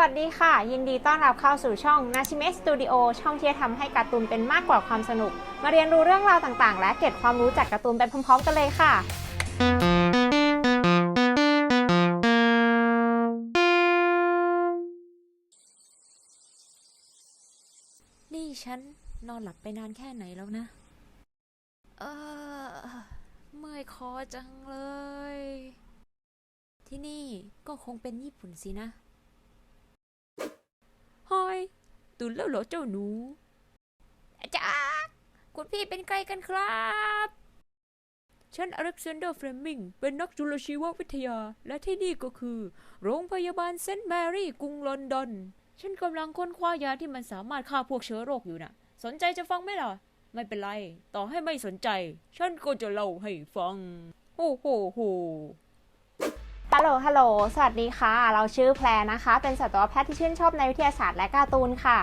วัสดีค่ะ ยินดีต้อนรับเข้าสู่ช่อง n a s h i m e Studio ช่องที่จะทำให้การ์ตูนเป็นมากกว่าความสนุก มาเรียนรู้เรื่องราวต่างๆ และเก็บความรู้จากการ์ตูนไปพร้อมๆ กันเลยค่ะ นี่ฉันนอนหลับไปนานแค่ไหนแล้วนะ เออเมื่อยคอจังเลย ที่นี่ก็คงเป็นญี่ปุ่นสินะฮอย ตื่นแล้วเหรอเจ้าหนู อาจารย์คุณพี่เป็นใครกันครับ ฉันอเล็กซานเดอร์เฟรมิง เป็นนักจุลชีววิทยา และที่นี่ก็คือ โรงพยาบาลเซนต์แมรี่กรุงลอนดอน ฉันกำลังค้นคว้ายาที่มันสามารถฆ่าพวกเชื้อโรคอยู่น่ะ สนใจจะฟังไหมล่ะ ไม่เป็นไร ต่อให้ไม่สนใจ ฉันก็จะเล่าให้ฟัง โอ้โหโห ฮัลโหล ฮัลโหล สวัสดีค่ะ เราชื่อแพรนะคะ เป็นสัตวแพทย์ที่ชื่นชอบในวิทยาศาสตร์และการ์ตูนค่ะ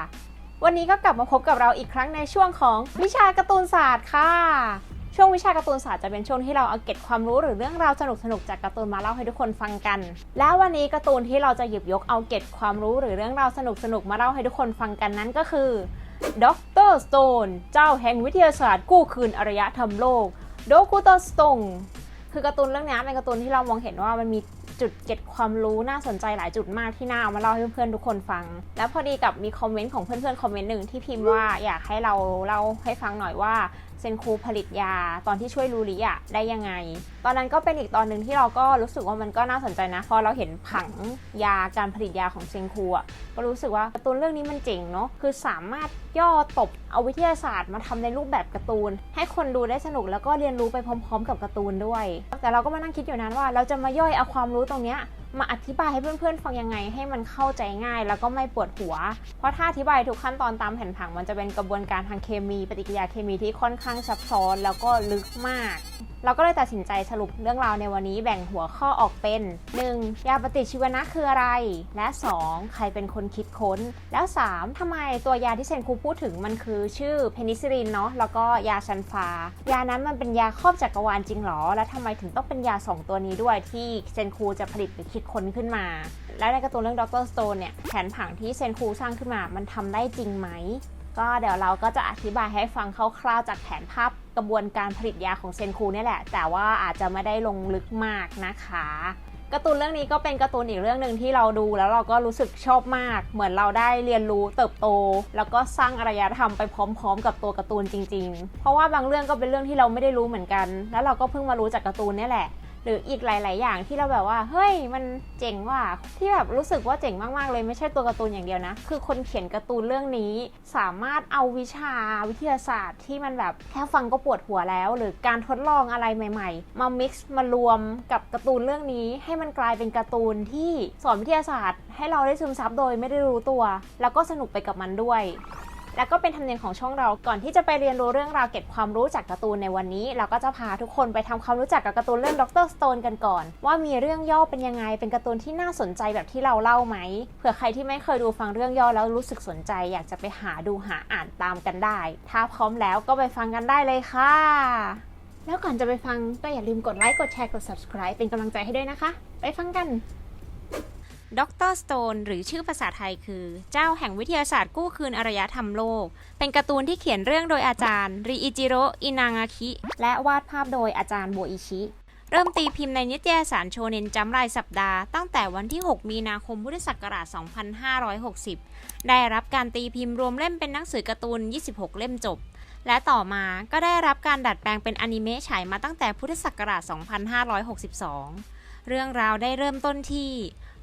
วันนี้ก็กลับมาพบกับเราอีกครั้งในช่วงของวิชาการ์ตูนศาสตร์ค่ะ ช่วงวิชาการ์ตูนศาสตร์จะเป็นช่วงที่เราเอาเก็บความรู้หรือเรื่องราวสนุกๆจากการ์ตูนมาเล่าให้ทุกคนฟังกัน แล้ววันนี้การ์ตูนที่เราจะหยิบยกเอาเก็บความรู้หรือเรื่องราวสนุกๆมาเล่าให้ทุกคนฟังกันนั้นก็คือด็อกเตอร์สโตนเจ้าแห่งวิทยาศาสตร์กู้คืนอารยธรรมโลกโดกูเตอร์สโตงคือการ์ตูนเรื่องนี้เป็นการ์ตูนที่เรามองเห็นว่ามันมี จุดเก็บความรู้น่าสนใจหลายจุดมากที่น่าเอามาเล่าให้เพื่อนๆทุกคนฟัง แล้วพอดีกับมีคอมเมนต์ของเพื่อนๆคอมเมนต์หนึ่งที่พิมพ์ว่าอยากให้เราเล่าให้ฟังหน่อยว่าเซนคูผลิตยาตอนที่ช่วยลูริอะได้ยังไง ตอนนั้นก็เป็นอีกตอนหนึ่งที่เราก็รู้สึกว่ามันก็น่าสนใจนะ พอเราเห็นผังยาการผลิตยาของเซนคูอะก็รู้สึกว่าการ์ตูนเรื่องนี้มันเจ๋งเนาะคือสามารถย่อตบเอาวิทยาศาสตร์มาทำในรูปแบบการ์ตูน ให้คนดูได้สนุกแล้วก็เรียนรู้ไปพร้อม ๆ กับการ์ตูนด้วย แต่เราก็มานั่งคิดอยู่นั้นว่าเราจะมาย่อยเอาความรู้ตรงเนี้ย มาอธิบายให้เพื่อนๆ ฟังยังไงให้มันเข้าใจง่าย แล้วก็ไม่ปวดหัว เพราะถ้าอธิบายทุกขั้นตอนตามแผนผังมันจะเป็นกระบวนการทางเคมี ปฏิกิริยาเคมีที่ค่อนข้างซับซ้อนแล้วก็ลึกมาก เราก็เลยตัดสินใจสรุปเรื่องราวในวันนี้แบ่งหัวข้อออกเป็น 1. ยาปฏิชีวนะคืออะไร และ 2. ใครเป็นคนคิดค้น แล้ว 3. ทำไมตัวยาที่เซนคูพูดถึงมันคือชื่อเพนิซิลินเนาะแล้วก็ยาชันฟา ยานั้นมันเป็นยาครอบจักรวาลจริงหรอ และทำไมถึงต้องเป็นยา 2 ตัวนี้ด้วยที่เซนคูจะผลิตหรือคิดค้นขึ้นมา และในกร์ตูนเรื่องด็อกเตอร์สโตนเนี่ยแผนผังที่เซนคูสร้างขึ้นมามันทำได้จริงไหม ก็เดี๋ยวเราก็จะอธิบายให้ฟังคร่าวๆจากแผนภาพกระบวนการผลิตยาของเซนคูนี่แหละ แต่ว่าอาจจะไม่ได้ลงลึกมากนะคะการ์ตูนเรื่องนี้ก็เป็นการ์ตูนอีกเรื่องหนึ่งที่เราดูแล้วเราก็รู้สึกชอบมาก เหมือนเราได้เรียนรู้เติบโต แล้วก็สร้างอารยธรรมไปพร้อม ๆ กับตัวการ์ตูนจริง ๆ เพราะว่าบางเรื่องก็เป็นเรื่องที่เราไม่ได้รู้เหมือนกัน แล้วเราก็เพิ่งมารู้จากการ์ตูนนี่แหละ หรืออีกหลาย ๆ อย่างที่เราแบบว่า เฮ้ย มันเจ๋งว่ะที่แบบรู้สึกว่าเจ๋งมาก ๆ เลยไม่ใช่ตัวการ์ตูนอย่างเดียวนะ คือคนเขียนการ์ตูนเรื่องนี้ สามารถเอาวิชาวิทยาศาสตร์ที่มันแบบแค่ฟังก็ปวดหัวแล้ว หรือการทดลองอะไรใหม่ ๆ มา mix มารวมกับการ์ตูนเรื่องนี้ ให้มันกลายเป็นการ์ตูนที่สอนวิทยาศาสตร์ ให้เราได้ซึมซับโดยไม่ได้รู้ตัว แล้วก็สนุกไปกับมันด้วย แล้วก็เป็นธรรมเนียมของช่องเราก่อนที่จะไปเรียนรู้เรื่องราวเก็บความรู้จากการ์ตูนในวันนี้ เราก็จะพาทุกคนไปทำความรู้จักกับการ์ตูนเรื่องด็อกเตอร์สโตนกันก่อน ว่ามีเรื่องย่อเป็นยังไงเป็นการ์ตูนที่น่าสนใจแบบที่เราเล่าไหมเผื่อใครที่ไม่เคยดูฟังเรื่องย่อแล้วรู้สึกสนใจ อยากจะไปหาดูหาอ่านตามกันได้ ถ้าพร้อมแล้วก็ไปฟังกันได้เลยค่ะ แล้วก่อนจะไปฟังก็อย่าลืมกดไลค์กดแชร์กด subscribe เป็นกำลังใจให้ด้วยนะคะ ไปฟังกัน ด็อกเตอร์สโตนหรือชื่อภาษาไทยคือ เจ้าแห่งวิทยาศาสตร์กู้คืนอารยธรรมโลก เป็นการ์ตูนที่เขียนเรื่องโดยอาจารย์ริอิจิโรอินางาคิ และวาดภาพโดยอาจารย์โบอิชิ เริ่มตีพิมพ์ในนิตยสารโชเนนจำรายสัปดาห์ตั้งแต่วันที่ 6 มีนาคมพุทธศักราช 2560 ได้รับการตีพิมพ์รวมเล่มเป็นหนังสือการ์ตูน 26 เล่มจบ และต่อมาก็ได้รับการดัดแปลงเป็นอนิเมะฉายมาตั้งแต่พุทธศักราช 2562 เรื่องราวได้เริ่มต้นที่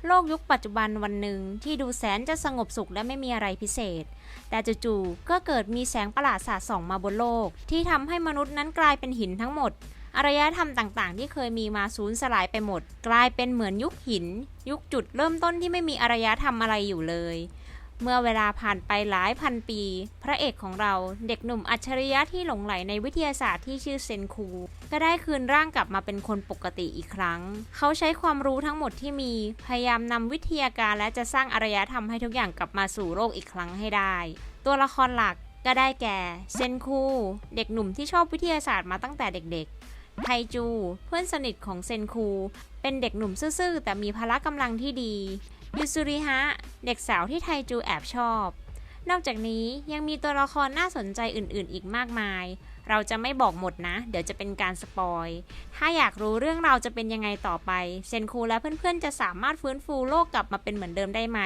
โลกยุคปัจจุบันวันหนึ่งที่ดูแสนจะสงบสุขและไม่มีอะไรพิเศษ แต่จู่ๆก็เกิดมีแสงประหลาดสาดส่องมาบนโลก ที่ทำให้มนุษย์นั้นกลายเป็นหินทั้งหมดอารยธรรมต่างๆ ที่เคยมีมาสูญสลายไปหมด กลายเป็นเหมือนยุคหิน ยุคจุดเริ่มต้นที่ไม่มีอารยธรรมอะไรอยู่เลย เมื่อเวลาผ่านไปหลายพันปี พระเอกของเราเด็กหนุ่มอัจฉริยะที่หลงไหลในวิทยาศาสตร์ที่ชื่อเซนคู ก็ได้คืนร่างกลับมาเป็นคนปกติอีกครั้ง เขาใช้ความรู้ทั้งหมดที่มี พยายามนำวิทยาการและจะสร้างอารยธรรมให้ทุกอย่างกลับมาสู่โลกอีกครั้งให้ได้ ตัวละครหลักก็ได้แก่เซนคู เด็กหนุ่มที่ชอบวิทยาศาสตร์มาตั้งแต่เด็กๆไทจู เพื่อนสนิทของเซนคู เป็นเด็กหนุ่มซื่อๆ แต่มีพละกำลังที่ดี ยูซุริฮะ เด็กสาวที่ไทจูแอบชอบ นอกจากนี้ยังมีตัวละครน่าสนใจอื่นๆ อีกมากมาย เราจะไม่บอกหมดนะ เดี๋ยวจะเป็นการสปอยถ้าอยากรู้เรื่องเราจะเป็นยังไงต่อไป เซนคูและเพื่อนๆ จะสามารถฟื้นฟูโลกกลับมาเป็นเหมือนเดิมได้ไหม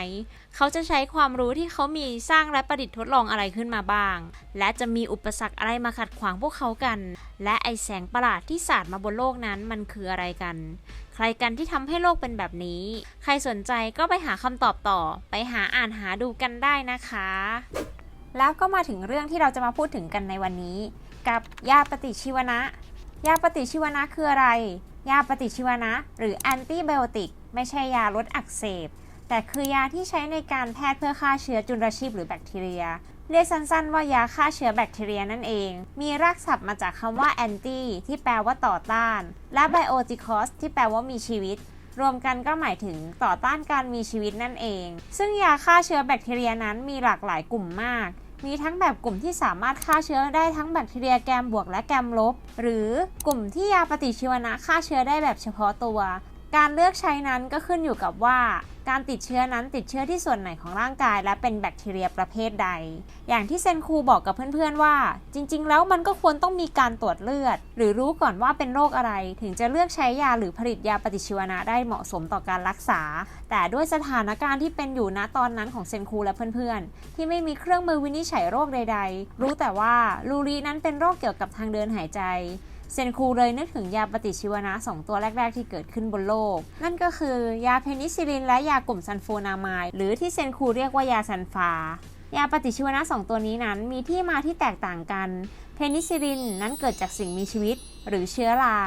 เขาจะใช้ความรู้ที่เขามีสร้างและประดิษฐ์ทดลองอะไรขึ้นมาบ้าง และจะมีอุปสรรคอะไรมาขัดขวางพวกเขากัน และไอแสงประหลาดที่สาดมาบนโลกนั้นมันคืออะไรกัน ใครกันที่ทำให้โลกเป็นแบบนี้ ใครสนใจก็ไปหาคำตอบต่อ ไปหาอ่านหาดูกันได้นะคะ แล้วก็มาถึงเรื่องที่เราจะมาพูดถึงกันในวันนี้ กับยาปฏิชีวนะ ยาปฏิชีวนะคืออะไร ยาปฏิชีวนะ หรือแอนติไบโอติกไม่ใช่ยาลดอักเสบแต่คือยาที่ใช้ในการแพทย์เพื่อฆ่าเชื้อจุลชีพหรือแบคทีเรีย เรียกสั้นๆว่ายาฆ่าเชื้อแบคทีเรียนั่นเอง มีรากศัพท์มาจากคำว่า anti ที่แปลว่าต่อต้าน และ bioticos ที่แปลว่ามีชีวิต รวมกันก็หมายถึงต่อต้านการมีชีวิตนั่นเอง ซึ่งยาฆ่าเชื้อแบคทีเรียนั้นมีหลากหลายกลุ่มมากมีทั้งแบบกลุ่มที่สามารถฆ่าเชื้อได้ทั้งแบคทีเรียแกมบวกและแกมลบ หรือกลุ่มที่ยาปฏิชีวนะฆ่าเชื้อได้แบบเฉพาะตัว การเลือกใช้นั้นก็ขึ้นอยู่กับว่า การติดเชื้อนั้นติดเชื้อที่ส่วนไหนของร่างกาย และเป็นแบคทีเรียประเภทใด อย่างที่เซนคูบอกกับเพื่อนๆว่า จริงๆ แล้วมันก็ควรต้องมีการตรวจเลือด หรือรู้ก่อนว่าเป็นโรคอะไร ถึงจะเลือกใช้ยาหรือผลิตยาปฏิชีวนะได้เหมาะสมต่อการรักษา แต่ด้วยสถานการณ์ที่เป็นอยู่ณตอนนั้นของเซนคูและเพื่อนๆ ที่ไม่มีเครื่องมือวินิจฉัยโรคใด ๆ รู้แต่ว่าลูรีนั้นเป็นโรคเกี่ยวกับทางเดินหายใจ เซนคูเลยนึกถึงยาปฏิชีวนะ 2 ตัวแรก ๆ ที่เกิดขึ้นบนโลก นั่นก็คือยาเพนิซิลิน และยากลุ่มซันโฟนามายหรือที่เซนคูเรียกว่ายาซันฟายาปฏิชีวนะ 2 ตัวนี้นั้นมีที่มาที่แตกต่างกัน เพนิซิลินนั้นเกิดจากสิ่งมีชีวิต หรือเชื้อรา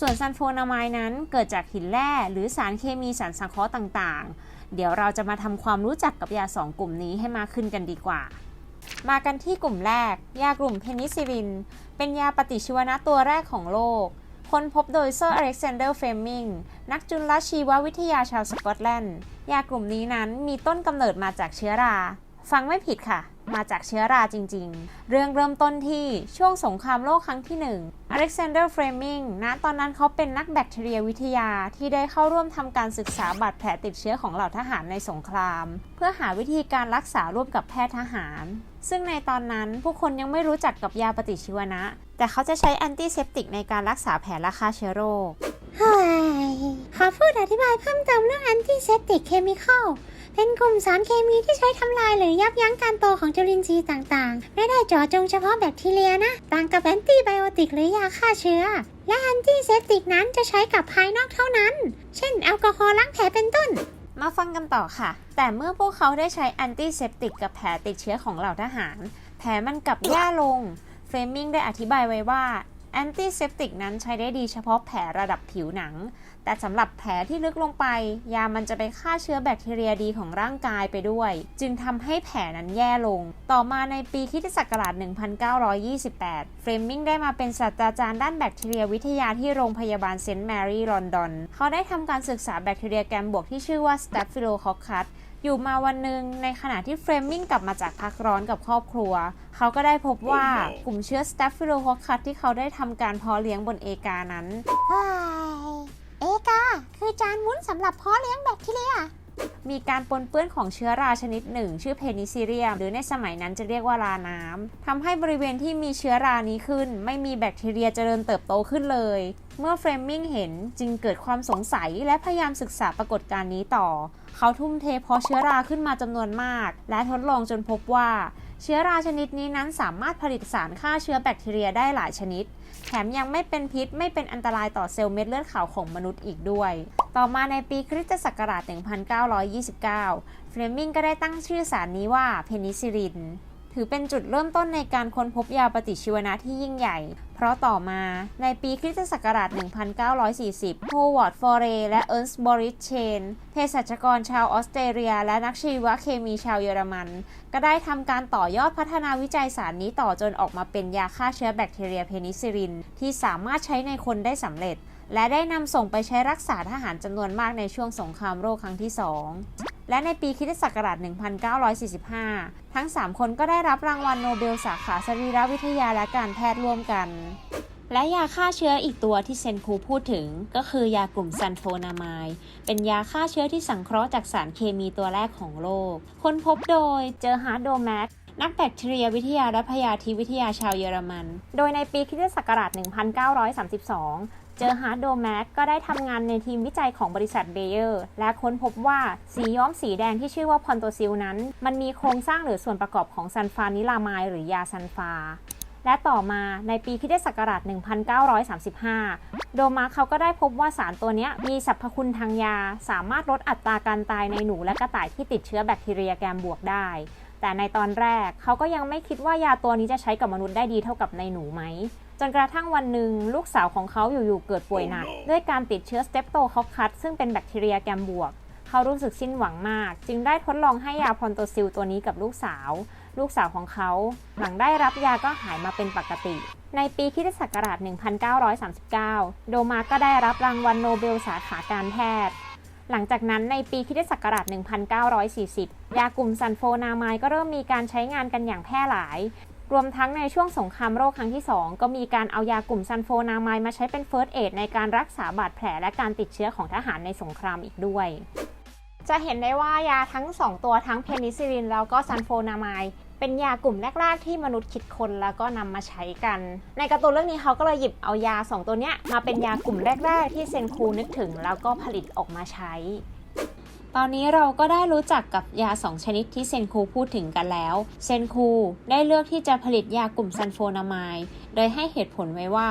ส่วนซันโฟนามายนั้นเกิดจากหินแร่หรือสารเคมีสารสังเคราะห์ต่างๆ เดี๋ยวเราจะมาทำความรู้จักกับยา 2 กลุ่มนี้ให้มากขึ้นกันดีกว่า มากันที่กลุ่มแรก ยากลุ่มเพนิซิลิน เป็นยาปฏิชีวนะตัวแรกของโลก ค้นพบโดยเซอร์อเล็กซานเดอร์เฟลมิง นักจุลชีววิทยาชาวสกอตแลนด์ ยากลุ่มนี้นั้นมีต้นกำเนิดมาจากเชื้อรา ฟังไม่ผิดค่ะ มาจากเชื้อราจริงๆ เรื่องเริ่มต้นที่ช่วงสงครามโลกครั้งที่ 1 อเล็กซานเดอร์เฟรมิง ณ ตอนนั้นเขาเป็นนักแบคทีเรียวิทยาที่ได้เข้าร่วมทำการศึกษาบาดแผลติดเชื้อของเหล่าทหารในสงคราม เพื่อหาวิธีการรักษาร่วมกับแพทย์ทหาร ซึ่งในตอนนั้นผู้คนยังไม่รู้จักกับยาปฏิชีวนะ แต่เขาจะใช้แอนติเซปติกในการรักษาแผลและฆ่าเชื้อโรคเฮ้ยขอพูดอธิบายเพิ่มเติมเรื่องแอนติเซปติกเคมีคอลเป็นกลุ่มสารเคมีที่ใช้ทำลายหรือยับยั้งการโตของจุลินทรีย์ต่างๆ ไม่ได้เจาะจงเฉพาะแบคทีเรียนะ ต่างกับแอนติไบโอติกหรือยาฆ่าเชื้อ และแอนติเซปติกนั้นจะใช้กับภายนอกเท่านั้น เช่น แอลกอฮอล์ล้างแผลเป็นต้น มาฟังกันต่อค่ะ แต่เมื่อพวกเขาได้ใช้แอนติเซปติกกับแผลติดเชื้อของเหล่าทหาร แผลมันกลับแย่ลง เฟรมิงได้อธิบายไว้ว่าแอนติเซปติกนั้นใช้ได้ดีเฉพาะแผลระดับผิวหนัง แต่สำหรับแผลที่ลึกลงไป ยามันจะไปฆ่าเชื้อแบคทีเรียดีของร่างกายไปด้วย จึงทำให้แผลนั้นแย่ลง ต่อมาในปีคริสตศักราช 1928 เฟรมิงได้มาเป็นศาสตราจารย์ด้านแบคทีเรียวิทยาที่โรงพยาบาลเซนต์แมรี่ลอนดอน เขาได้ทำการศึกษาแบคทีเรียแกมบวกที่ชื่อว่า Staphylococcus อยู่มาวันหนึ่งในขณะที่เฟรมมิงกลับมาจากพักร้อนกับครอบครัว เขาก็ได้พบว่ากลุ่มเชื้อ Staphylococcus ที่เขาได้ทำการเพาะเลี้ยงบนเอกานั้นเฮ้ยเอกา คือจานมุ้นสำหรับเพาะเลี้ยงแบคทีเรีย มีการปนเปื้อนของเชื้อราชนิดหนึ่ง ชื่อเพนิซิเลียม หรือในสมัยนั้นจะเรียกว่าราน้ำทำให้บริเวณที่มีเชื้อรานี้ขึ้น ไม่มีแบคทีเรียเจริญเติบโตขึ้นเลย เมื่อเฟรมมิงเห็นจึงเกิดความสงสัยและพยายามศึกษาปรากฏการณ์นี้ต่อ เขาทุ่มเทเพาะเชื้อราขึ้นมาจำนวนมาก และทดลองจนพบว่า เชื้อราชนิดนี้นั้นสามารถผลิตสารฆ่าเชื้อแบคทีเรียได้หลายชนิด แถมยังไม่เป็นพิษไม่เป็นอันตรายต่อเซลล์เม็ดเลือดขาวของมนุษย์อีกด้วย ต่อมาในปีคริสตศักราช 1929 เฟลมิงก็ได้ตั้งชื่อสารนี้ว่าเพนิซิลิน ถือเป็นจุดเริ่มต้นในการค้นพบยาปฏิชีวนะที่ยิ่งใหญ่ เพราะต่อมาในปีคริสตศักราช 1940 โฮวาร์ด ฟอเรและเอิร์นส์ บริชเชน เภสัชกรชาวออสเตรเลีย และนักชีวเคมีชาวเยอรมัน ก็ได้ทำการต่อยอดพัฒนาวิจัยสารนี้ต่อจนออกมาเป็นยาฆ่าเชื้อแบคทีเรียเพนิซิลิน ที่สามารถใช้ในคนได้สำเร็จ และได้นำส่งไปใช้รักษาทหารจำนวนมากในช่วงสงครามโลกครั้งที่ 2 และในปีคิตศักราช 1945 ทั้ง 3 คนก็ได้รับรางวัลโนเบลสาขาสรีรวิทยาและการแพทย์ร่วมกัน และยาฆ่าเชื้ออีกตัวที่เซนคูพูดถึง ก็คือยากลุ่มซันโฟนามายเป็นยาฆ่าเชื้อที่สังเคราะห์จากสารเคมีตัวแรกของโลก ค้นพบโดยเจอฮาร์ดโดแมกนักแบคทีเรียวิทยาและพยาธิวิทยาชาวเยอรมัน โดยในปีคริสตศักราช 1932 เจอฮาร์ดโดแมกก็ได้ทำงานในทีมวิจัยของบริษัทเบเยอร์และค้นพบว่าสีย้อมสีแดงที่ชื่อว่าพอนโตซิลนั้น มันมีโครงสร้างหรือส่วนประกอบของซันฟานิลามายหรือยาซันฟาและต่อมาในปีคริสตศักราช 1935 โดมาร์เขาก็ได้พบว่าสารตัวนี้มีสรรพคุณทางยา สามารถลดอัตราการตายในหนูและกระต่ายที่ติดเชื้อแบคทีเรียแกมบวกได้ แต่ในตอนแรกเขาก็ยังไม่คิดว่ายาตัวนี้จะใช้กับมนุษย์ได้ดีเท่ากับในหนูไหม นกระทั่งวันหนึ่งลูกสาวของเขาอยู่ๆเกิดป่วยหนัก ด้วยการติดเชื้อสเตปโตคอคคัสซึ่งเป็นแบคทีเรียแกมบวก เขารู้สึกสิ้นหวังมาก จึงได้ทดลองให้ยาพอนโตซิลตัวนี้กับลูกสาว ลูกสาวของเขา หลังได้รับยาก็หายมาเป็นปกติ ในปีคริสตศักราช 1939 โดมาก็ได้รับรางวัลโนเบลสาขาการแพทย์หลังจากนั้นในปีคริสตศักราช 1940 ยากลุ่มซันโฟนามายก็เริ่มมีการใช้งานกันอย่างแพร่หลาย รวมทั้งในช่วงสงครามโรคครั้งที่ 2 ก็มีการเอายากลุ่มซันโฟนามายมาใช้เป็นเฟิร์สเอดในการรักษาบาดแผลและการติดเชื้อของทหารในสงครามอีกด้วย จะเห็นได้ว่ายาทั้ง 2 ตัวทั้งเพนิซิลินแล้วก็ซันโฟนามายเป็นยากลุ่มแรก ๆ ที่มนุษย์คิดค้นแล้วก็นำมาใช้กัน ในการ์ตูนเรื่องนี้เขาก็เลยหยิบเอายา 2 ตัวเนี้ยมาเป็นยากลุ่มแรก ๆ ที่เซนคูนึกถึงแล้วก็ผลิตออกมาใช้ ตอนนี้เราก็ได้รู้จักกับยา 2 ชนิดที่เซนคูพูดถึงกันแล้ว เซนคูได้เลือกที่จะผลิตยากลุ่มซันโฟนามายโดยให้เหตุผลไว้ว่า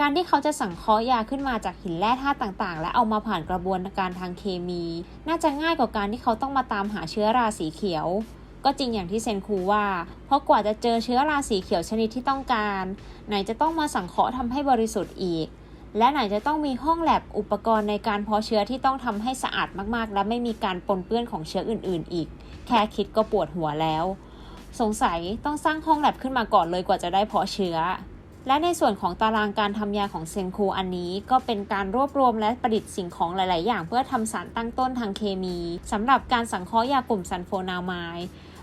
การที่เขาจะสังเคราะห์ยาขึ้นมาจากหินแร่ธาตุต่างๆ และเอามาผ่านกระบวนการทางเคมี น่าจะง่ายกว่าการที่เขาต้องมาตามหาเชื้อราสีเขียว ก็จริงอย่างที่เซนคูว่า เพราะกว่าจะเจอเชื้อราสีเขียวชนิดที่ต้องการ ไหนจะต้องมาสังเคราะห์ทำให้บริสุทธิ์อีก และไหนจะต้องมีห้องแลบอุปกรณ์ในการเพาะเชื้อที่ต้องทำให้สะอาดมากๆ และไม่มีการปนเปื้อนของเชื้ออื่น ๆ อีก แค่คิดก็ปวดหัวแล้ว สงสัยต้องสร้างห้องแลบขึ้นมาก่อนเลยกว่าจะได้เพาะเชื้อ และในส่วนของตารางการทำยาของเซนคูอันนี้ ก็เป็นการรวบรวมและประดิษฐ์สิ่งของหลาย ๆ อย่าง เพื่อทำสารตั้งต้นทางเคมีสำหรับการสังเคราะห์ยากลุ่มซันโฟนาไมาย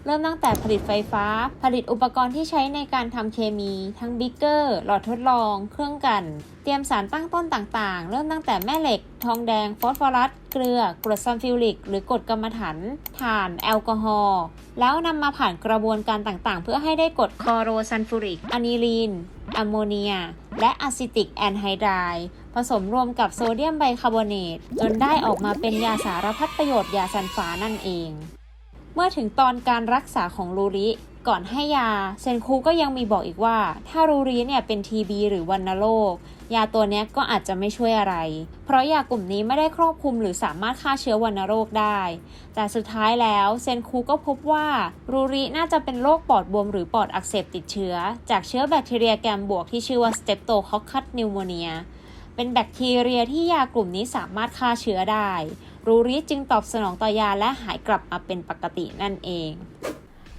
เริ่มตั้งแต่ผลิตไฟฟ้า ผลิตอุปกรณ์ที่ใช้ในการทำเคมี ทั้งบิ๊กเกอร์ หลอดทดลอง เครื่องกัน เตรียมสารตั้งต้นต่างๆ เริ่มตั้งแต่แม่เหล็ก ทองแดง ฟอสฟอรัส เกลือ กรดซัลฟิวริก หรือกรดกรรมฐานถ่าน แอลกอฮอล์ แล้วนำมาผ่านกระบวนการต่างๆ เพื่อให้ได้กรดคลอโรซัลฟูริก อะนิลีนแอมโมเนีย และอะซิติกแอนไฮไดร์ผสมรวมกับโซเดียมไบคาร์บอเนต จนได้ออกมาเป็นยาสารพัดประโยชน์ยาซันฟ้านั่นเอง เมื่อถึงตอนการรักษาของรูริ ก่อนให้ยา เซนคูก็ยังมีบอกอีกว่า ถ้ารูริเนี่ยเป็นทีบีหรือวัณโรคยาตัวนี้ก็อาจจะไม่ช่วยอะไร เพราะยากลุ่มนี้ไม่ได้ครอบคลุมหรือสามารถฆ่าเชื้อวัณโรคได้ แต่สุดท้ายแล้วเซนคูก็พบว่ารูริน่าจะเป็นโรคปอดบวมหรือปอดอักเสบติดเชื้อ จากเชื้อแบคทีเรียแกมบวกที่ชื่อว่า Streptococcus pneumonia เป็นแบคทีเรียที่ยากลุ่มนี้สามารถฆ่าเชื้อได้ รูริจึงตอบสนองต่อยาและหายกลับมาเป็นปกตินั่นเอง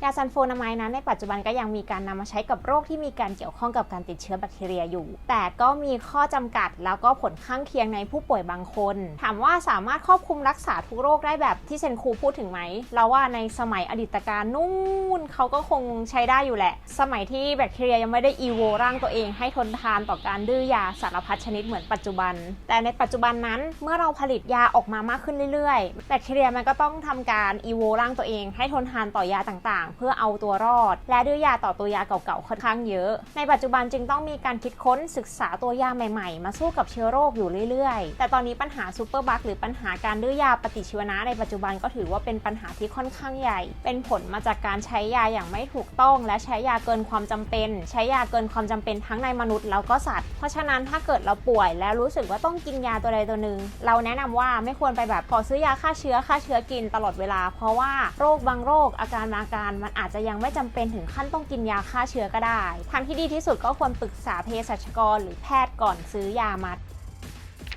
ยาซันโฟนามายนั้นในปัจจุบันก็ยังมีการนำมาใช้กับโรคที่มีการเกี่ยวข้องกับการติดเชื้อแบคทีเรียอยู่ แต่ก็มีข้อจำกัดแล้วก็ผลข้างเคียงในผู้ป่วยบางคน ถามว่าสามารถครอบคลุมรักษาทุกโรคได้แบบที่เซนคูพูดถึงไหม เราว่าในสมัยอดีตการนู่นเขาก็คงใช้ได้อยู่แหละ สมัยที่แบคทีเรียยังไม่ได้อีโวร่างตัวเอง ให้ทนทานต่อการดื้อยาสารพัดชนิดเหมือนปัจจุบัน แต่ในปัจจุบันนั้นเมื่อเราผลิตยาออกมามากขึ้นเรื่อยๆ แบคทีเรียมันก็ต้องทำการอีโวร่างตัวเอง ให้ทนทานต่อยาต่างๆ เพื่อเอาตัวรอด และดื้อยาต่อตัวยาเก่าๆค่อนข้างเยอะ ในปัจจุบันจึงต้องมีการคิดค้นศึกษาตัวยาใหม่ๆ มาสู้กับเชื้อโรคอยู่เรื่อยๆ แต่ตอนนี้ปัญหาซูเปอร์บัคหรือปัญหาการดื้อยาปฏิชีวนะในปัจจุบันก็ถือว่าเป็นปัญหาที่ค่อนข้างใหญ่ เป็นผลมาจากการใช้ยาอย่างไม่ถูกต้อง และใช้ยาเกินความจำเป็น ใช้ยาเกินความจำเป็นทั้งในมนุษย์แล้วก็สัตว์ เพราะฉะนั้นถ้าเกิดเราป่วยแล้วรู้สึกว่าต้องกินยาตัวใดตัวหนึ่งเราแนะนำว่าไม่ควรไปแบบขอซื้อยาฆ่าเชื้อฆ่าเชื้อกินตลอดเวลา เพราะว่าโรคบางโรคอาการบางอาการมันอาจจะยังไม่จำเป็นถึงขั้นต้องกินยาฆ่าเชื้อก็ได้ ทางที่ดีที่สุดก็ควรปรึกษาเภสัชกรหรือแพทย์ก่อนซื้อยามา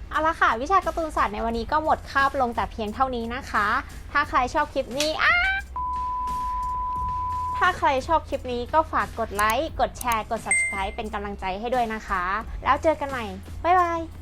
เอาละค่ะ วิชาการ์ตูนศาสตร์ในวันนี้ก็หมดคาบลงแต่เพียงเท่านี้นะคะ ถ้าใครชอบคลิปนี้อถ้าใครชอบคลิปนี้ก็ฝากกดไลค์ กดแชร์ กด subscribe เป็นกำลังใจให้ด้วยนะคะ แล้วเจอกันใหม่ บ๊ายบาย